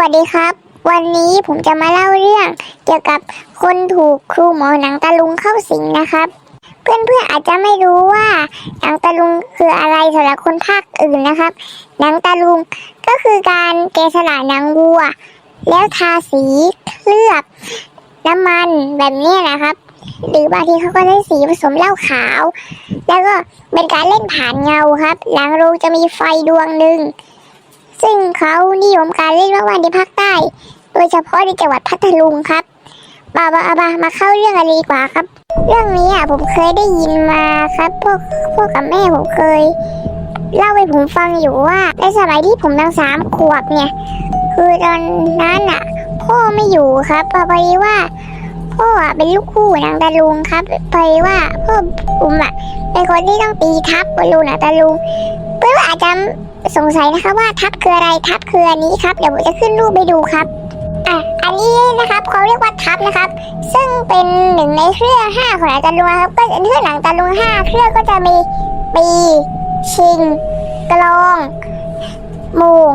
วัสดีครับ วันนี้ผมจะมาเล่าเรื่องเกี่ยวกับคนถูกครูหมอหนังตะลุงเข้าสิงนะครับ เพื่อนๆอาจจะไม่รู้ว่าหนังตะลุงคืออะไรสำหรับคนภาคอื่นนะครับ หนังตะลุงก็คือการแกะสลักหนังวัว แล้วทาสีเคลือบน้ำมันแบบนี้นะครับ หรือบางทีเขาก็ใช้สีผสมเหล้าขาว แล้วก็เป็นการเล่นผ่านเงาครับ หลังโรงจะมีไฟดวงหนึ่ง ซึ่งเขานิยมการเล่นมากๆในภาคใต้ โดยเฉพาะในจังหวัดพัทลุงครับบาบาบามาเข้าเรื่องกันดีกว่าครับ เรื่องนี้อะผมเคยได้ยินมาครับพวกพวกกับแม่ผมเคย เล่าให้ผมฟังอยู่ว่าในสมัยที่ผมตั้งสามขวบเนี่ย คือตอนนั้นอะ พ่อไม่อยู่ครับพอดีว่าพ่ออะเป็นลูกคู่นางตาลุงครับพอดีว่าพ่อผมอะเป็นคนที่ต้องตีทับบอลลูนนางตาลุงเพื่ออาจจะ สงสัยนะคะว่าทับคืออะไรทับคืออันนี้ครับเดี๋ยวผมจะขึ้นรูปไปดูครับอะอันนี้นะครับเขาเรียกว่าทับนะครับ ซึ่งเป็นหนึ่งในเครื่องห้าของหนังตะลุงครับก็เครื่องหนังตะลุงห้าเครื่องก็จะมีปีชิงกลองโมง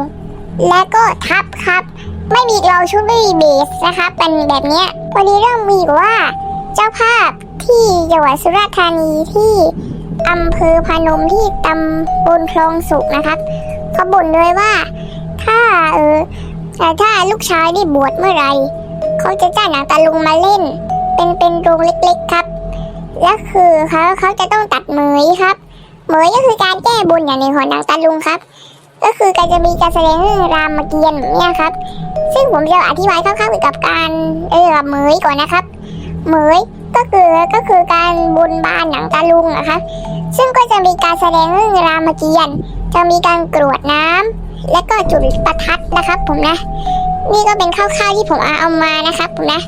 และก็ทับครับ ไม่มีกลองชุดไม่มีเบสนะครับเป็นแบบนี้วันนี้เรื่องมีว่า เจ้าภาพที่จังหวัดสุราษฎร์ธานีที่ อำเภอพนมที่ตำบลคลองสุกนะครับเขาบ่นเลยว่า ถ้าเออแต่ถ้าลูกชายได้บวชเมื่อไหร่เขาจะจ้างหนังตะลุงมาเล่น เป็นเป็นโรงเล็กๆครับ และคือเขาเขาจะต้องตัดเหมยครับเหมยก็คือการแก้บนอย่างหนึ่งของหนังตะลุงครับ ก็คือการจะมีการแสดงเรื่องรามเกียรติ์แบบเนี่ยครับ ซึ่งผมจะอธิบายคร่าวๆเกี่ยวกับการเออเหมยก่อนนะครับเหมย ก็คือก็คือการบนบานหนังตะลุงอะครับซึ่งก็จะมีการแสดงเรื่องรามเกียรติ์จะมีการกรวดน้ำและก็จุดประทัดนะครับ ผมนะ นี่ก็เป็นคร่าวๆที่ผมเอามานะครับผมนะ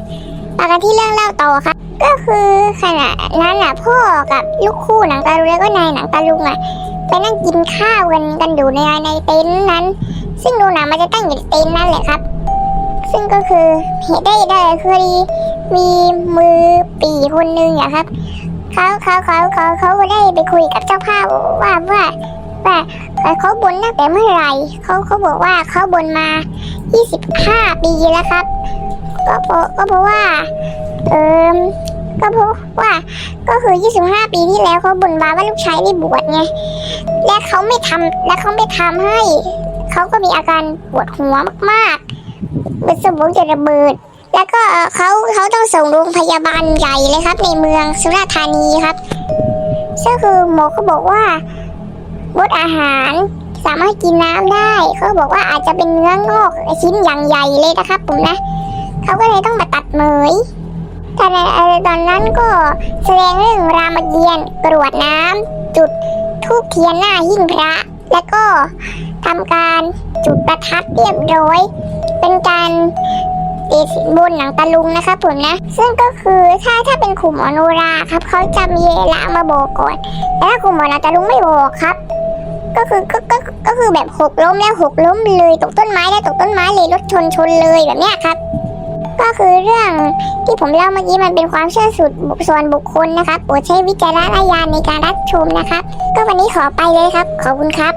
มากันที่เรื่องเล่าต่อครับ ก็คือขณะนั้นน่ะพ่อกับลูกคู่หนังตาลุงแล้วก็นายหนังตาลุงอะไปนั่งกินข้าวกันกันอยู่ในในเต็นท์นั้น ซึ่งโรงหนังมันจะตั้งอยู่ในเต็นท์นั่นแหละครับ ซึ่งก็คือเหตุได้ได้คือดี มีมือปีคนหนึ่งอะครับเขาเขาเขาเขาเขาได้ไปคุยกับเจ้าภาพว่าว่าว่าเขาบนตั้งแต่เมื่อไหร่เขาเขาบอกว่าเขาบนมา 25 ปีแล้วครับ ก็เพราะก็เพราะว่าเออก็เพราะว่าก็คือ 25 ปีที่แล้วเขาบนมาว่าลูกชายได้บวชไงและเขาไม่ทำและเขาไม่ทำให้ เขาก็มีอาการปวดหัวมากๆเป็นสมองจะระเบิด แล้วก็เขาเขาต้องส่งโรงพยาบาลใหญ่เลยครับ ในเมืองสุราษฎร์ธานีครับซึ่งคือหมอก็บอกว่างดอาหารสามารถกินน้ำได้ เขาบอกว่าอาจจะเป็นเนื้องอกชิ้นอย่างใหญ่เลยนะครับผมนะ เขาก็เลยต้องมาตัดเหมยแต่ในเอ่อตอนนั้นก็แสดงเรื่องรามเกียรติ์กรวดน้ำจุดทูบเทียนหน้าหิ้งพระ แล้วก็ทำการจุดประทัดเรียบร้อย เป็นการ ติดบนหนังตะลุงนะครับผมนะ ซึ่งก็คือถ้าถ้าเป็นขุมอโนราครับเขาจะมีละมาโบกก่อนแต่ถ้าขุมหมอนังตะลุงไม่โบกครับ ก็คือก็ก็ก็คือแบบหกล้มแล้วหกล้มเลยตกต้นไม้แล้วตกต้นไม้เลยรถชนชนเลยแบบเนี้ยครับ ก็คือเรื่องที่ผมเล่าเมื่อกี้มันเป็นความเชื่อสุดบุส่วนบุคคลนะครับโปรดใช้วิจารณญาณในการรับชมนะครับ ก็วันนี้ขอไปเลยครับ ขอบคุณครับ